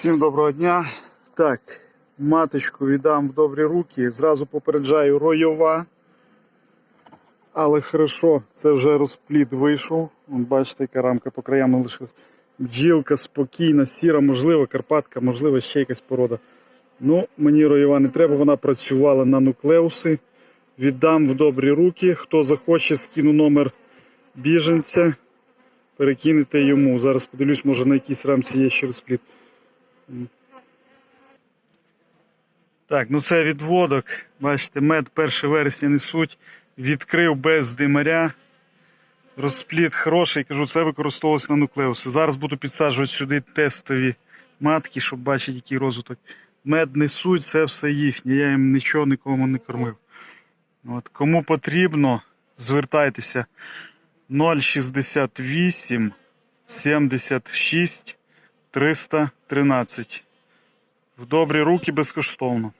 Всім доброго дня. Так, маточку віддам в добрі руки. Зразу попереджаю ройова. Але хорошо, це вже розплід вийшов. Бачите, яка рамка по краям лишилась. Бджілка спокійна, сіра, можливо, Карпатка, можливо, ще якась порода. Ну, мені ройова не треба, вона працювала на нуклеуси. Віддам в добрі руки. Хто захоче, скину номер біженця. Перекинете йому. Зараз подивлюсь, може на якійсь рамці є ще розплід. Так, ну це відводок. Бачите, мед 1 вересня несуть. Відкрив без димаря. Розплід хороший, кажу, це використовувалося на нуклеуси. Зараз буду підсаджувати сюди тестові матки, щоб бачити, який розвиток. Мед несуть, це все їхнє. Я їм нічого нікому не кормив. От, кому потрібно, звертайтеся 068 76 313. В добрі руки безкоштовно.